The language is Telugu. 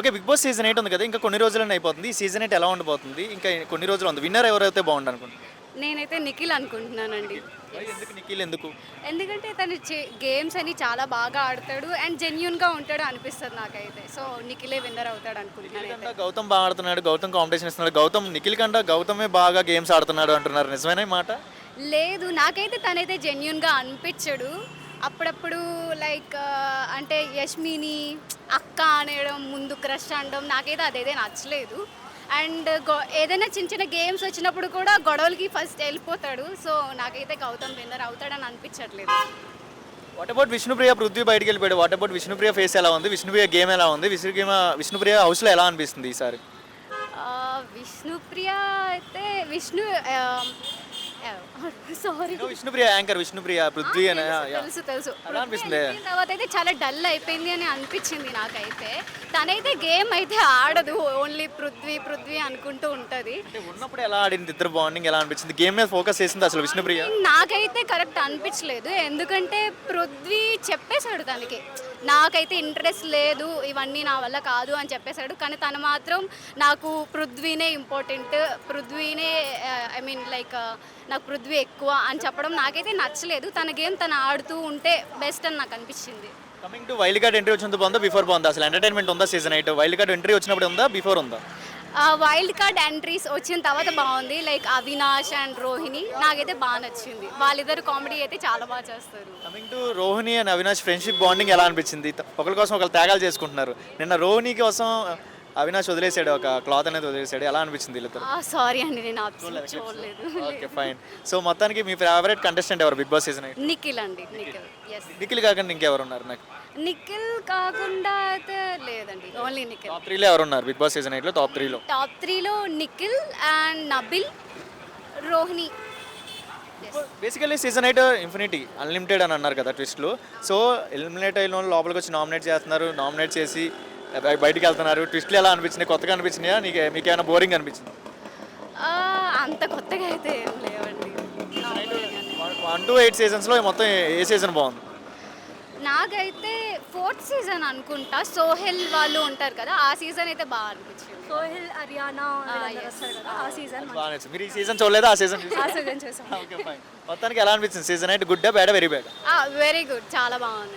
Okay Bigg Boss season eight ఉంది కదా ఇంకా కొన్ని రోజులనే అయిపోతుంది. ఈ సీజన్ ఎయిట్ ఎలా ఉండబోతుంది? ఇంకా కొన్ని రోజులు ఉంది. విన్నర్ ఎవరైతే బాగుండు అనుకుంటున్నారు నేనైతే నిఖిల్ అనుకుంటున్నానండి. ఎందుకు నిఖిల్? ఎందుకు? ఎందుకంటే తను గేమ్స్ అని చాలా బాగా ఆడతాడు అండ్ జెన్యున్గా ఉంటాడు అనిపిస్తుంది నాకైతే. సో నిఖిలే విన్నర్ అవుతాడు అనుకుంటున్నాను గౌతమ్ బాగా ఆడుతున్నాడు గౌతమ్ కాంపిటీషన్ ఇస్తున్నాడు. గౌతమ్ నిఖిల్ కంటే గౌతమే బాగా గేమ్స్ ఆడుతున్నాడు అంటున్నారు. నిజమైన మాట? లేదు నాకైతే తనైతే జెన్యున్గా అనిపించడు. అప్పుడప్పుడు లైక్ అంటే యష్మిని అక్క అనడం ముందు క్రష్ అనడం నాకైతే అదైతే నచ్చలేదు. అండ్ ఏదైనా చిన్న చిన్న గేమ్స్ వచ్చినప్పుడు కూడా గొడవలకి ఫస్ట్ వెళ్ళిపోతాడు. సో నాకైతే గౌతమ్ విన్నర్ అవుతాడని అనిపించట్లేదు. వాట్ అబౌట్ విష్ణుప్రియ పృథ్వీ బయటికి వెళ్ళిపోయాడు. వాట్ అబౌట్ విష్ణుప్రియ ఫేస్ ఎలా ఉంది? విష్ణుప్రియ గేమ్ ఎలా ఉంది? విష్ణుప్రియ విష్ణుప్రియ హౌస్లో ఎలా అనిపిస్తుంది ఈసారి? విష్ణుప్రియ అయితే విష్ణు సారీ విష్ణుప్రియ యాంకర్ విష్ణుప్రియ పృథ్వీ అని. తెలుసు తెలుసు అనిపిస్తుంది? తర్వాత అయితే చాలా డల్ అయిపోయింది అని అనిపించింది నాకైతే. తనైతే గేమ్ అయితే ఆడదు ఓన్లీ పృథ్వీ పృథ్వీ అనుకుంటూ ఉంటుంది. ఉన్నప్పుడు ఎలా ఆడింది ఇద్దరు బాండింగ్ ఎలా అనిపించింది? గేమ్ మీద ఫోకస్ చేసింది అసలు విష్ణుప్రియ నాకైతే కరెక్ట్ అనిపించలేదు. ఎందుకంటే పృథ్వీ చెప్పేశాడు తనకి. నాకైతే ఇంట్రెస్ట్ లేదు ఇవన్నీ నా వల్ల కాదు అని చెప్పేశాడు. కానీ తను మాత్రం నాకు పృథ్వీనే ఇంపార్టెంట్. పృథ్వీనే ఐ మీన్ లైక్ నాకు పృథ్వీ ఎక్కువ అని చెప్పడం నాకైతే నచ్చలేదు. తన గేమ్ తను ఆడుతూ ఉంటే బెస్ట్ అని నాకు అనిపించింది. Coming to wild card entry వచ్చినందుకు బాగుందా బిఫోర్ బాగుందా? అసలు ఎంటర్టైన్మెంట్ ఉందా season eight wild card entry వచ్చినప్పుడు ఉందా? బిఫోర్ ఉందా? వైల్డ్ కార్డ్ ఎంట్రీస్ వచ్చిన తర్వాత బాగుంది. లైక్ అవినాష్ అండ్ రోహిణి నాకైతే బాగా నచ్చింది. వాళ్ళిద్దరు కామెడీ అయితే చాలా బాగా చేస్తారు. Coming to Rohini and Avinash friendship bonding ఎలా అనిపించింది? ఒకరి కోసం ఒకరు త్యాగాలు చేసుకుంటున్నారు. నిన్న రోహిణి కోసం అవినాష్ వదిలేసాడు ఒక క్లాత్ అనేది వదిలేసాడు ఎలా అనిపించింది వీళ్ళిద్దరు? సారీ అండి నేను చూడలేదు ఓకే ఫైన్ సో మొత్తానికి మీ ఫేవరెట్ కంటెస్టెంట్ ఎవరు? బిగ్ బాస్ సీజన్ నిఖిల్ అండి నిఖిల్. నిఖిల్. కాకుండా ఇంకెవరు ఉన్నారు నాకు నిఖిల్ కాకుండా అయితే లేదండి ఓన్లీ నిఖిల్. టాప్ త్రీలో ఎవరు ఉన్నారు బిగ్ బాస్ సీజన్ ఎయిట్లో? టాప్ త్రీలో టాప్ త్రీలో Nikhil and Nabil Rohini. Basically season eight infinity unlimited అని అన్నారు కదా ట్విస్ట్లు. సో ఎలిమినేట్ అయిన వాళ్ళు లోపలికి వచ్చి నామినేట్ చేస్తున్నారు నామినేట్ చేసి బయటికి వెళ్తున్నారు. ట్విస్ట్లు ఎలా అనిపించినాయి? కొత్తగా అనిపించినాయా? నీకు మీకు ఏమైనా బోరింగ్ అనిపించింది? ఆ, అంత కొత్తగా అయితే ఏం లేవండి. వన్ టు ఎయిట్ సీజన్స్లో మొత్తం ఏ- సీజన్ బాగుంది? నాకైతే ఫోర్త్ సీజన్ అనుకుంటా. సోహెల్ వాళ్ళు ఉంటారు కదా ఆ సీజన్ అయితే బాగా అనిపించింది. సోహిల్ హర్యానా ఆ సీజన్ బాగా నచ్చింది మీరు ఈ సీజన్ చూడలేదా? ఆ సీజన్ ఆ సీజన్ చేసాం. Okay fine. మొత్తానికి ఎలా అనిపించింది? Season eight good bad very bad? Very good. చాలా బాగుంది.